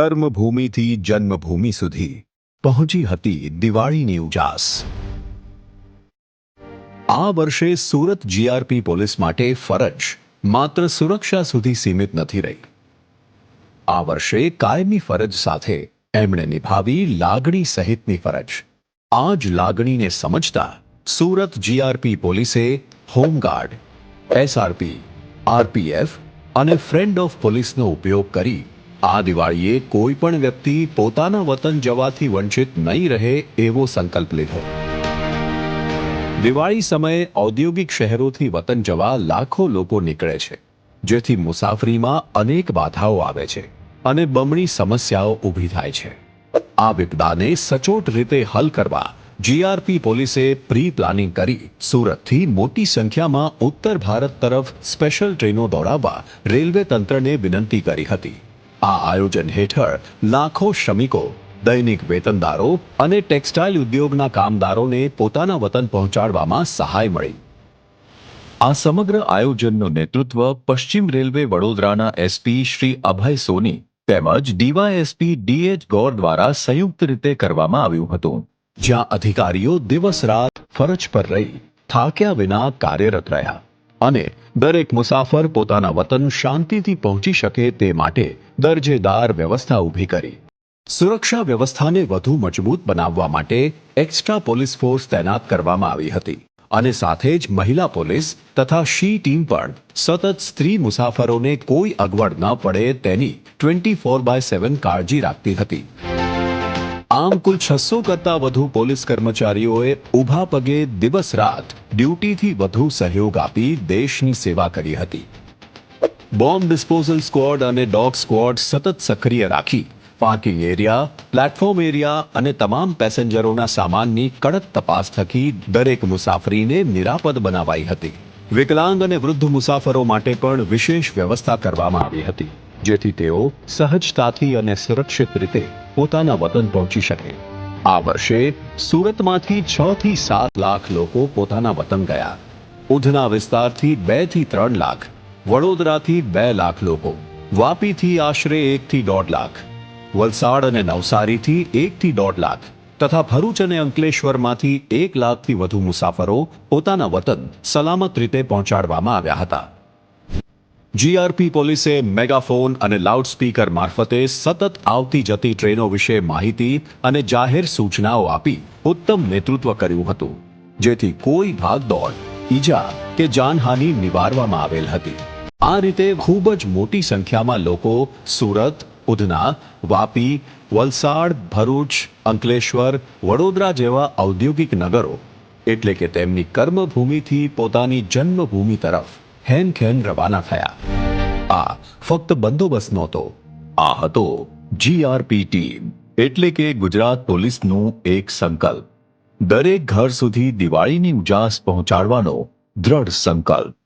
કર્મભૂમિથી જન્મભૂમિ સુધી પહોંચી હતી દિવાળીની ઉજાસ. આ વર્ષે સુરત જીઆરપી પોલીસ માટે ફરજ માત્ર સુરક્ષા સુધી સીમિત નથી રહી. આ વર્ષે કાયમી ફરજ સાથે એમણે નિભાવી લાગણી સહિતની ફરજ. આ જ લાગણીને સમજતા સુરત જીઆરપી પોલીસે હોમગાર્ડ, એસઆરપી, આરપીએફ અને ફ્રેન્ડ ઓફ પોલીસનો ઉપયોગ કરી આ દિવાળીએ કોઈ પણ વ્યક્તિ પોતાના વતન જવાથી વંચિત નહીં રહે એવો સંકલ્પ લીધો. દિવાળી સમયે ઔદ્યોગિક શહેરોથી વતન જવા લાખો લોકો નીકળે છે, જેથી મુસાફરીમાં અનેક બાધાઓ આવે છે અને બમણી સમસ્યાઓ ઊભી થાય છે. આ વિપદાને સચોટ રીતે હલ કરવા જીઆરપી પોલીસે પ્રી પ્લાનિંગ કરી સુરતથી મોટી સંખ્યામાં ઉત્તર ભારત તરફ સ્પેશિયલ ટ્રેનો દોડાવવા રેલવે તંત્રને વિનંતી કરી હતી. આ આયોજન હેઠળ લાખો શ્રમિકો, દૈનિક વેતનદારો અને ટેક્સટાઇલ ઉદ્યોગના કામદારોને પોતાના વતન પહોંચાડવામાં સહાય મળી. આ સમગ્ર આયોજનનું નેતૃત્વ પશ્ચિમ રેલવે વડોદરાના એસપી શ્રી અભય સોની તેમજ ડીવાયએસપી ડીએચ ગોર દ્વારા સંયુક્ત રીતે કરવામાં આવ્યું હતું. જ્યાં અધિકારીઓ દિવસ રાત ફરજ પર રહી, થાક્યા વિના કાર્યરત રહ્યા. અને દરેક મુસાફર પોતાના વતન શાંતિથી પહોંચી શકે તે માટે દરજેદાર વ્યવસ્થા ઊભી કરી. સુરક્ષા વ્યવસ્થાને વધુ મજબૂત બનાવવા માટે એક્સ્ટ્રા પોલીસ ફોર્સ તૈનાત કરવામાં આવી હતી અને સાથે જ મહિલા પોલીસ તથા શી ટીમ પણ સતત સ્ત્રી મુસાફરોને કોઈ અગવડ ન પડે તેની ટ્વેન્ટી ફોર બાય સેવન કાળજી રાખતી હતી. આમ કુલ છસો કરતા વધુ પોલીસ કર્મચારીઓએ ઊભા પગે દિવસ રાત ડ્યુટીથી વધુ સહયોગ આપી દેશની સેવા કરી હતી. બોમ્બ ડિસ્પોઝલ સ્ક્વોડ અને ડોગ સ્ક્વોડ સતત સક્રિય રાખી પાર્કિંગ એરિયા, પ્લેટફોર્મ એરિયા અને તમામ પેસેન્જરોના સામાનની કડક તપાસ થકી દરેક મુસાફરીને નિરાપદ બનાવાઈ હતી. વિકલાંગ અને વૃદ્ધ મુસાફરો માટે પણ વિશેષ વ્યવસ્થા કરવામાં આવી હતી, જેથી તેઓ સહજતાથી અને સુરક્ષિત રીતે પોતાના વતન પહોંચી શકે. આ વર્ષે સુરતમાંથી છ થી સાત લાખ લોકો પોતાના વતન ગયા. ઉધના વિસ્તારથી બેથી ત્રણ લાખ, વડોદરાથી બે લાખ લોકો, વાપીથી આશરે એક થી દોઢ લાખ, વલસાડ અને નવસારીથી એક થી દોઢ લાખ તથા ભરૂચ અને અંકલેશ્વરમાંથી એક લાખથી વધુ મુસાફરો પોતાના વતન સલામત રીતે પહોંચાડવામાં આવ્યા હતા. જીઆરપી પોલીસે મેગાફોન અને લાઉડસ્પીકર મારફતે સતત આવતી જતી ટ્રેનો વિશે માહિતી અને જાહેર સૂચનાઓ આપી ઉત્તમ નેતૃત્વ કર્યું હતું, જેથી કોઈ ભાગદોડ, ઈજા કે જાનહાનિ નિવારવામાં આવેલ હતી. આ રીતે ખૂબ જ મોટી સંખ્યામાં લોકો સુરત, ઉધના, વાપી, વલસાડ, ભરૂચ, અંકલેશ્વર, વડોદરા જેવા ઔદ્યોગિક નગરો, એટલે કે તેમની કર્મભૂમિથી પોતાની જન્મભૂમિ તરફ હેનખેન રવાના થયા. આ ફક્ત બંદોબસ્ત નહોતો, આ હતો જીઆરપી ટીમ એટલે કે ગુજરાત પોલીસનું એક સંકલ્પ. દરેક ઘર સુધી દિવાળીની ઉજાસ પહોંચાડવાનો દ્રઢ સંકલ્પ.